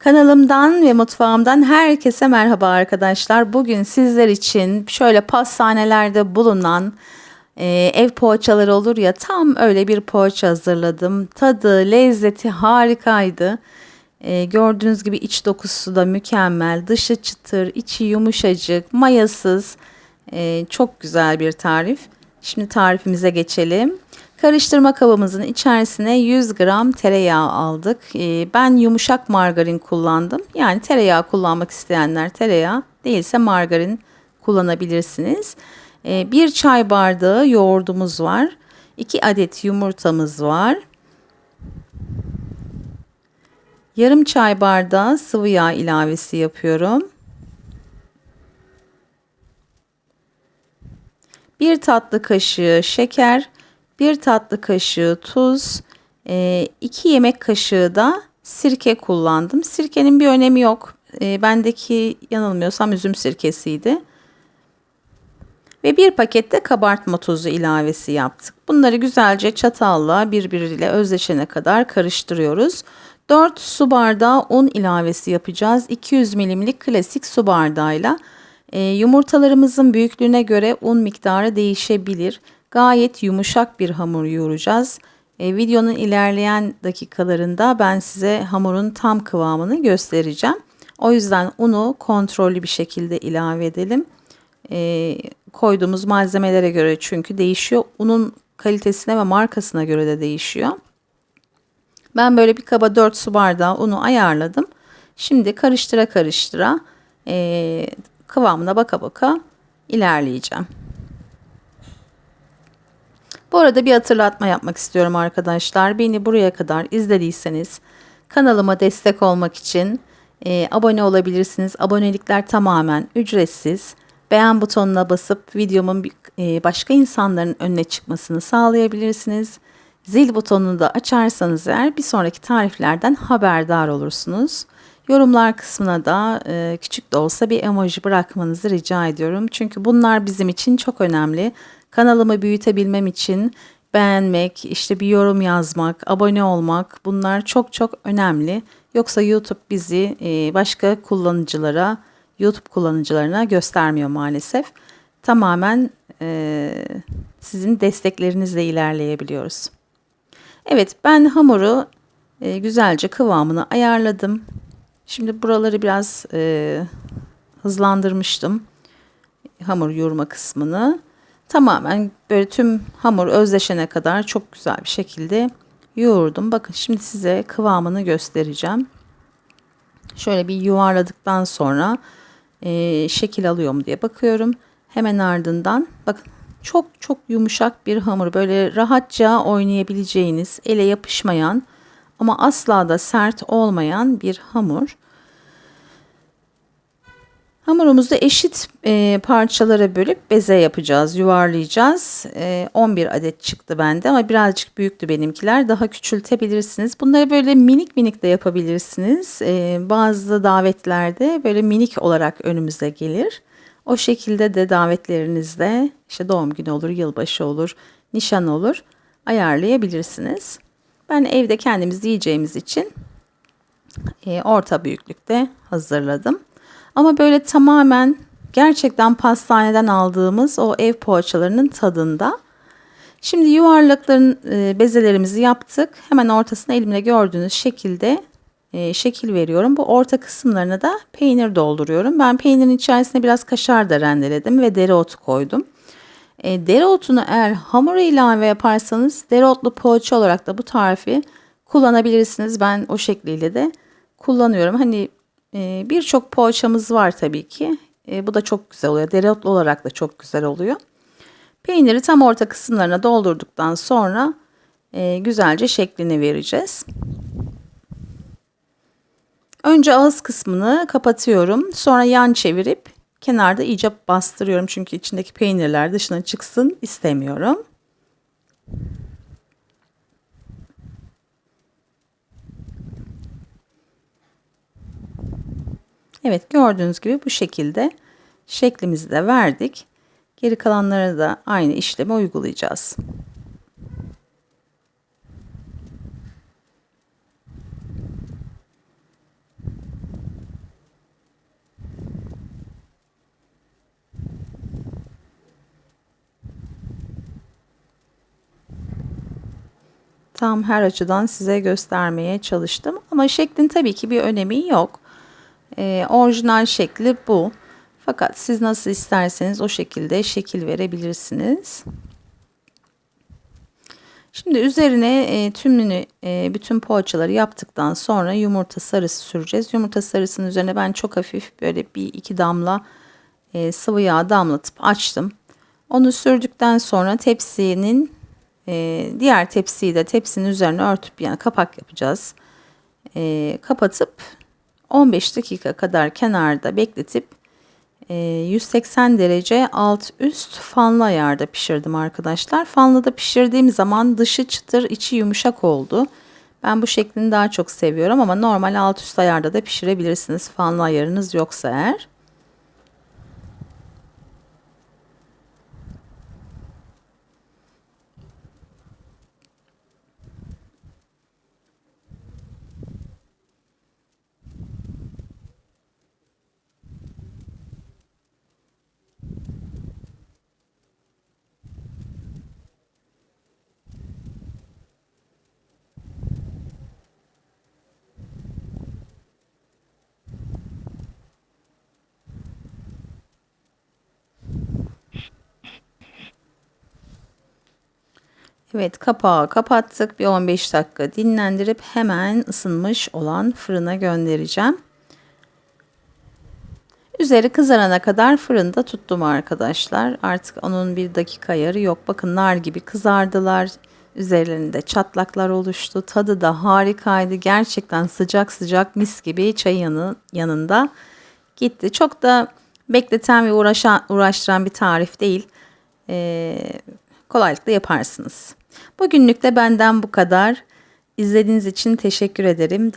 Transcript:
Kanalımdan ve mutfağımdan herkese merhaba arkadaşlar. Bugün sizler için şöyle pastanelerde bulunan e, ev poğaçaları olur ya tam öyle bir poğaça hazırladım. Tadı, lezzeti harikaydı. E, gördüğünüz gibi iç dokusu da mükemmel. Dışı çıtır, içi yumuşacık, mayasız. E, çok güzel bir tarif. Şimdi tarifimize geçelim. Karıştırma kabımızın içerisine 100 gram tereyağı aldık. Ee, ben yumuşak margarin kullandım. Yani tereyağı kullanmak isteyenler tereyağı değilse margarin kullanabilirsiniz. Ee, bir çay bardağı yoğurdumuz var. 2 adet yumurtamız var. Yarım çay bardağı sıvı yağ ilavesi yapıyorum. Bir tatlı kaşığı şeker, 1 tatlı kaşığı tuz, 2 e, yemek kaşığı da sirke kullandım. Sirkenin bir önemi yok. E, bendeki yanılmıyorsam üzüm sirkesiydi. Ve bir pakette kabartma tozu ilavesi yaptık. Bunları güzelce çatalla birbiriyle özleşene kadar karıştırıyoruz. 4 su bardağı un ilavesi yapacağız. 200 milimlik klasik su bardağıyla. E, yumurtalarımızın büyüklüğüne göre un miktarı değişebilir gayet yumuşak bir hamur yoğuracağız. E, videonun ilerleyen dakikalarında ben size hamurun tam kıvamını göstereceğim. O yüzden unu kontrollü bir şekilde ilave edelim. E, koyduğumuz malzemelere göre çünkü değişiyor. Unun kalitesine ve markasına göre de değişiyor. Ben böyle bir kaba 4 su bardağı unu ayarladım. Şimdi karıştıra karıştıra e, kıvamına baka baka ilerleyeceğim. Bu arada bir hatırlatma yapmak istiyorum arkadaşlar. Beni buraya kadar izlediyseniz kanalıma destek olmak için e, abone olabilirsiniz. Abonelikler tamamen ücretsiz. Beğen butonuna basıp videomun e, başka insanların önüne çıkmasını sağlayabilirsiniz. Zil butonunu da açarsanız eğer bir sonraki tariflerden haberdar olursunuz. Yorumlar kısmına da e, küçük de olsa bir emoji bırakmanızı rica ediyorum. Çünkü bunlar bizim için çok önemli. Kanalımı büyütebilmem için beğenmek, işte bir yorum yazmak, abone olmak bunlar çok çok önemli. Yoksa YouTube bizi e, başka kullanıcılara, YouTube kullanıcılarına göstermiyor maalesef. Tamamen e, sizin desteklerinizle ilerleyebiliyoruz. Evet ben hamuru e, güzelce kıvamını ayarladım. Şimdi buraları biraz hızlandırmıştım. Hamur yoğurma kısmını. Tamamen böyle tüm hamur özleşene kadar çok güzel bir şekilde yoğurdum. Bakın şimdi size kıvamını göstereceğim. Şöyle bir yuvarladıktan sonra e, şekil alıyor mu diye bakıyorum. Hemen ardından bakın çok çok yumuşak bir hamur. Böyle rahatça oynayabileceğiniz, ele yapışmayan ama asla da sert olmayan bir hamur. Hamurumuzu eşit e, parçalara bölüp beze yapacağız, yuvarlayacağız. E, 11 adet çıktı bende ama birazcık büyüktü benimkiler. Daha küçültebilirsiniz. Bunları böyle minik minik de yapabilirsiniz. E, bazı davetlerde böyle minik olarak önümüze gelir. O şekilde de davetlerinizde işte doğum günü olur, yılbaşı olur, nişan olur ayarlayabilirsiniz. Ben evde kendimiz yiyeceğimiz için e, orta büyüklükte hazırladım. Ama böyle tamamen gerçekten pastaneden aldığımız o ev poğaçalarının tadında. Şimdi yuvarlakların e, bezelerimizi yaptık. Hemen ortasına elimle gördüğünüz şekilde e, şekil veriyorum. Bu orta kısımlarına da peynir dolduruyorum. Ben peynirin içerisine biraz kaşar da rendeledim ve dereotu koydum. E, dereotunu eğer hamura ilave yaparsanız dereotlu poğaça olarak da bu tarifi kullanabilirsiniz. Ben o şekliyle de kullanıyorum. Hani ee, Birçok poğaçamız var tabii ki. E, bu da çok güzel oluyor. Dereotlu olarak da çok güzel oluyor. Peyniri tam orta kısımlarına doldurduktan sonra e, güzelce şeklini vereceğiz. Önce ağız kısmını kapatıyorum. Sonra yan çevirip kenarda iyice bastırıyorum. Çünkü içindeki peynirler dışına çıksın istemiyorum. Evet gördüğünüz gibi bu şekilde şeklimizi de verdik. Geri kalanlara da aynı işlemi uygulayacağız. tam her açıdan size göstermeye çalıştım. Ama şeklin tabii ki bir önemi yok. Ee, orijinal şekli bu. Fakat siz nasıl isterseniz o şekilde şekil verebilirsiniz. Şimdi üzerine e, tümünü e, bütün poğaçaları yaptıktan sonra yumurta sarısı süreceğiz. Yumurta sarısının üzerine ben çok hafif böyle bir iki damla e, sıvı yağ damlatıp açtım. Onu sürdükten sonra tepsinin e, diğer tepsiyi de tepsinin üzerine örtüp yani kapak yapacağız. E, kapatıp 15 dakika kadar kenarda bekletip e, 180 derece alt üst fanlı ayarda pişirdim arkadaşlar. Fanlıda pişirdiğim zaman dışı çıtır içi yumuşak oldu. Ben bu şeklini daha çok seviyorum ama normal alt üst ayarda da pişirebilirsiniz fanlı ayarınız yoksa eğer. Evet kapağı kapattık. Bir 15 dakika dinlendirip hemen ısınmış olan fırına göndereceğim. Üzeri kızarana kadar fırında tuttum arkadaşlar. Artık onun bir dakika ayarı yok. Bakın nar gibi kızardılar. Üzerlerinde çatlaklar oluştu. Tadı da harikaydı. Gerçekten sıcak sıcak mis gibi çay yanı, yanında gitti. Çok da bekleten ve uğraşan, uğraştıran bir tarif değil. Ee, kolaylıkla yaparsınız. Bugünlük de benden bu kadar. İzlediğiniz için teşekkür ederim.